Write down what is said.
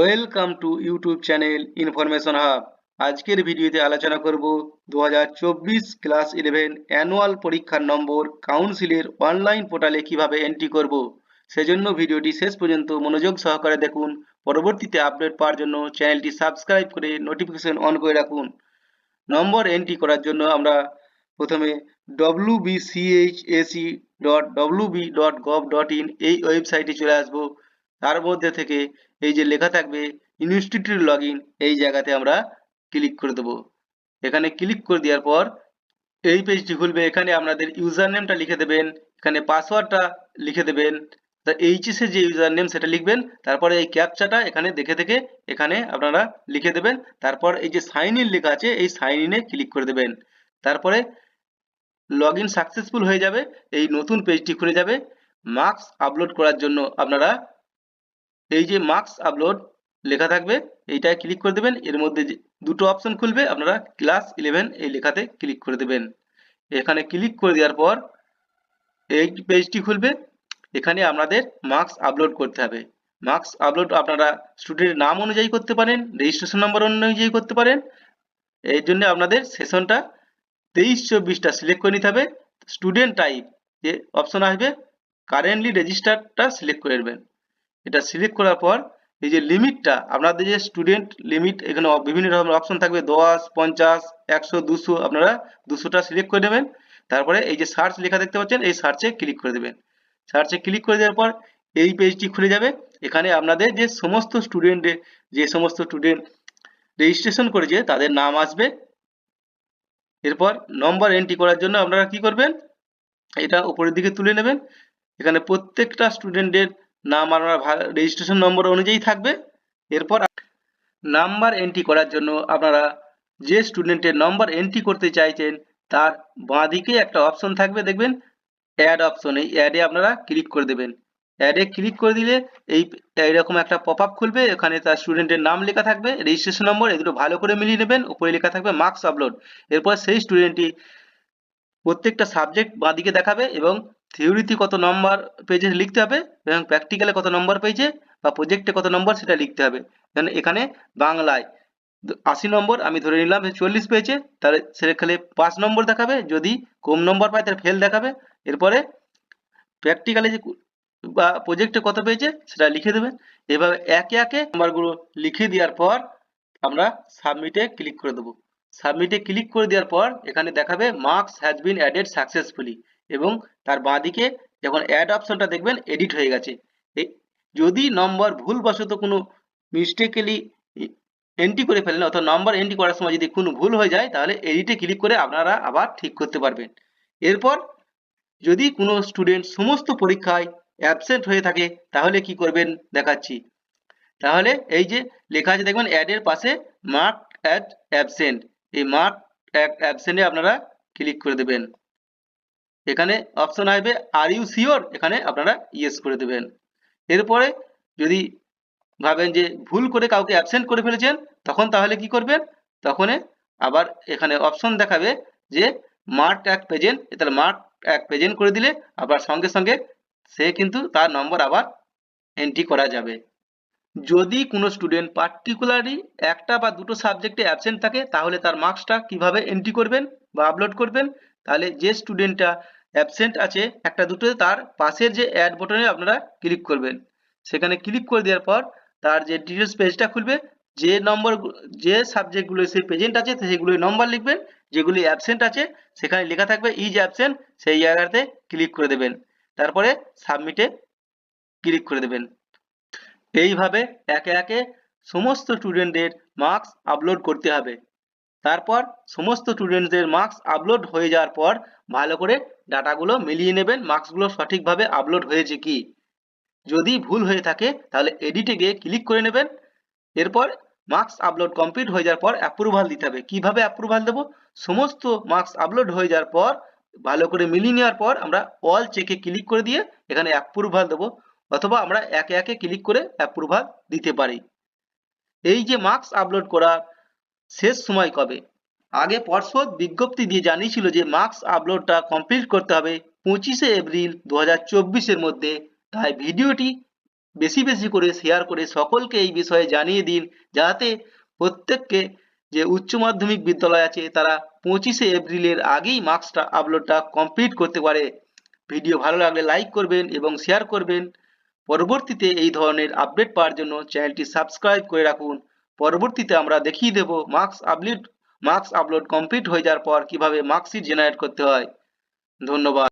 Welcome to YouTube channel information hub আজকের ভিডিওতে আলোচনা করব দু হাজার চব্বিশ ক্লাস ইলেভেন অ্যানুয়াল পরীক্ষার নম্বর কাউন্সিলের অনলাইন পোর্টালে কীভাবে এন্ট্রি করব। সেজন্য ভিডিওটি শেষ পর্যন্ত মনোযোগ সহকারে দেখুন। পরবর্তীতে আপডেট পাওয়ার জন্য চ্যানেলটি সাবস্ক্রাইব করে নোটিফিকেশন অন করে রাখুন। নম্বর এন্ট্রি করার জন্য আমরা প্রথমে W wbchsc dot wb dot gov dot in এই ওয়েবসাইটে চলে আসব। তার মধ্যে থেকে এই যে লেখা থাকবে ইনস্টিটিউট লগ এই জায়গাতে আমরা ক্লিক করে দেবো। এখানে ক্লিক করে দেওয়ার পর এই পেজটি খুলবে। এখানে আপনাদের ইউজার নেমটা লিখে দেবেন, এখানে পাসওয়ার্ডটা লিখে দেবেন। তা এইচএস যে ইউজার নেম সেটা লিখবেন, তারপরে এই ক্যাপচাটা এখানে দেখে দেখে এখানে আপনারা লিখে দেবেন। তারপর এই যে সাইন ইন লেখা আছে, এই সাইন ইনে ক্লিক করে দেবেন। তারপরে লগ ইন সাকসেসফুল হয়ে যাবে, এই নতুন পেজটি খুলে যাবে। মার্কস আপলোড করার জন্য আপনারা এই যে মার্কস আপলোড লেখা থাকবে, এইটায় ক্লিক করে দেবেন। এর মধ্যে যে দুটো অপশন খুলবে, আপনারা ক্লাস ইলেভেন এই লেখাতে ক্লিক করে দেবেন। এখানে ক্লিক করে দেওয়ার পর এই পেজটি খুলবে। এখানে আপনাদের মার্কস আপলোড করতে হবে। মার্কস আপলোড আপনারা স্টুডেন্টের নাম অনুযায়ী করতে পারেন রেজিস্ট্রেশন নাম্বার অনুযায়ী করতে পারেন। এই জন্য আপনাদের সেশনটা তেইশ চব্বিশটা সিলেক্ট করে নিতে হবে। স্টুডেন্ট টাইপ যে অপশন আসবে কারেন্টলি রেজিস্টারটা সিলেক্ট করে নেবেন। এটা সিলেক্ট করার পর এই যে লিমিটটা আপনাদের যে স্টুডেন্ট লিমিট এখানে বিভিন্ন রকমের অপশন থাকবে, দশ, পঞ্চাশ, একশো, দুশো, আপনারা দুশোটা সিলেক্ট করে নেবেন। তারপরে এই যে সার্চ লেখা দেখতে পাচ্ছেন, এই সার্চে ক্লিক করে দেবেন। সার্চে ক্লিক করে দেওয়ার পর এই পেজটি খুলে যাবে। এখানে আপনাদের যে সমস্ত স্টুডেন্টের যে সমস্ত স্টুডেন্ট রেজিস্ট্রেশন করেছে, তাদের নাম আসবে। এরপর নম্বর এন্ট্রি করার জন্য আপনারা কি করবেন? এটা উপরের দিকে তুলে নেবেন। এখানে প্রত্যেকটা স্টুডেন্টের নাম আপনার রেজিস্ট্রেশন নম্বর অনুযায়ী থাকবে। এরপর নাম্বার এন্ট্রি করার জন্য আপনারা যে স্টুডেন্টের নম্বর এন্ট্রি করতে চাইছেন, তার বাঁ দিকে একটা অপশন থাকবে, দেখবেন অ্যাড অপশন এই অ্যাডে আপনারা ক্লিক করে দেবেন। অ্যাডে ক্লিক করে দিলে এই এইরকম একটা পপ আপ খুলবে, এখানে তার স্টুডেন্টের নাম লেখা থাকবে রেজিস্ট্রেশন নম্বর দুটো ভালো করে মিলিয়ে নেবেন, উপরে লেখা থাকবে মার্কস আপলোড এরপর সেই স্টুডেন্টটি প্রত্যেকটা সাবজেক্ট বাঁদিকে দেখাবে এবং থিওরিতে কত নম্বর পেজে লিখতে হবে এবং প্র্যাকটিক্যালে কত নম্বর পেয়েছে বা প্রজেক্টে কত নম্বর সেটা লিখতে হবে। এখানে বাংলায় আশি নম্বর আমি ধরে নিলাম চল্লিশ পেয়েছে, তাহলে সেখানে পাঁচ নম্বর দেখাবে, যদি কম নম্বর পায় তাহলে ফেল দেখাবে। এরপরে প্র্যাকটিক্যালে যে বা প্রজেক্টে কত পেয়েছে সেটা লিখে দেবেন এভাবে একে একে নাম্বারগুলো লিখে দেওয়ার পর আমরা সাবমিটে ক্লিক করে দেবো। সাবমিটে ক্লিক করে দেওয়ার পর এখানে দেখাবে marks has been added successfully এবং তার বাঁদিকে যখন অ্যাড অপশনটা দেখবেন এডিট হয়ে গেছে। যদি নম্বর ভুলবশত কোনো মিস্টেকেলি এন্ট্রি করে ফেলেন, অর্থাৎ নম্বর এন্ট্রি করার সময় যদি কোনো ভুল হয়ে যায়, তাহলে এডিটে ক্লিক করে আপনারা আবার ঠিক করতে পারবেন। এরপর যদি কোনো স্টুডেন্ট সমস্ত পরীক্ষায় অ্যাবসেন্ট হয়ে থাকে, তাহলে কি করবেন দেখাচ্ছি। তাহলে এই যে লেখা আছে, দেখবেন অ্যাডের পাশে মার্ক অ্যাড অ্যাবসেন্ট এই মার্ক অ্যাবসেন্টে আপনারা ক্লিক করে দেবেন। এখানে অপশন আসবে আর ইউ শিওর এখানে আপনারা ইয়েস করে দেবেন। এরপরে যদি ভাবেন যে ভুল করে কাউকে অ্যাবসেন্ট করে ফেলেছেন, তখন তাহলে কি করবেন? তখন আবার এখানে অপশন দেখাবে যে মার্ক এক প্রেজেন্ট তাহলে মার্ক এক প্রেজেন্ট করে দিলে আবার সঙ্গে সঙ্গে সে কিন্তু তার নম্বর আবার এন্ট্রি করা যাবে। যদি কোনো স্টুডেন্ট পার্টিকুলারলি একটা বা দুটো সাবজেক্টে অ্যাবসেন্ট থাকে, তাহলে তার মার্কসটা কীভাবে এন্ট্রি করবেন বা আপলোড করবেন? তাহলে যে স্টুডেন্টটা অ্যাবসেন্ট আছে, একটা দুটো তার পাশের যে অ্যাড বটনে আপনারা ক্লিক করবেন। সেখানে ক্লিক করে দেওয়ার পর তার যে ডিটেলস পেজটা খুলবে, যে নম্বর যে সাবজেক্টগুলো সেই প্রেজেন্ট আছে সেগুলোই নম্বর লিখবেন, যেগুলি অ্যাবসেন্ট আছে, সেখানে লেখা থাকবে ইজ অ্যাবসেন্ট সেই জায়গাতে ক্লিক করে দেবেন। তারপরে সাবমিটে ক্লিক করে দেবেন। এইভাবে একে একে সমস্ত স্টুডেন্টদের মার্কস আপলোড করতে হবে। তারপর সমস্ত স্টুডেন্টদের মার্কস আপলোড হয়ে যাওয়ার পর ভালো করে ডাটাগুলো মিলিয়ে নেবেন। মার্কসগুলো সঠিকভাবে আপলোড হয়েছে কি? যদি ভুল হয়ে থাকে তাহলে এডিটে গিয়ে ক্লিক করে নেবেন। এরপর মার্কস আপলোড কমপ্লিট হয়ে যাওয়ার পর অ্যাপ্রুভাল দিতে হবে। কীভাবে অ্যাপ্রুভাল দেবো? সমস্ত মার্কস আপলোড হয়ে যাওয়ার পর ভালো করে মিলিয়ে নেওয়ার পর আমরা অল চেকে ক্লিক করে দিয়ে এখানে অ্যাপ্রুভাল দেবো। অথবা আমরা একে একে ক্লিক করে অ্যাপ্রুভাল দিতে পারি। এই যে মার্কস আপলোড করার শেষ সময় কবে? আগে পর্ষদ বিজ্ঞপ্তি দিয়ে জানিয়েছিল যে মার্কস আপলোডটা কমপ্লিট করতে হবে পঁচিশে এপ্রিল দু এর মধ্যে। তাই ভিডিওটি বেশি বেশি করে শেয়ার করে সকলকে এই বিষয়ে জানিয়ে দিন, যাতে প্রত্যেককে যে উচ্চ মাধ্যমিক বিদ্যালয় আছে তারা পঁচিশে এপ্রিলের আগেই মার্কসটা আপলোডটা কমপ্লিট করতে পারে। ভিডিও ভালো লাগলে লাইক করবেন এবং শেয়ার করবেন। পরবর্তীতে এই ধরনের আপডেট পাওয়ার জন্য চ্যানেলটি সাবস্ক্রাইব করে রাখুন। পরবর্তীতে আমরা দেখিয়ে দেব marks upload marks upload complete হয়ে যাওয়ার পর কীভাবে মার্কশিট জেনারেট করতে হয়। ধন্যবাদ।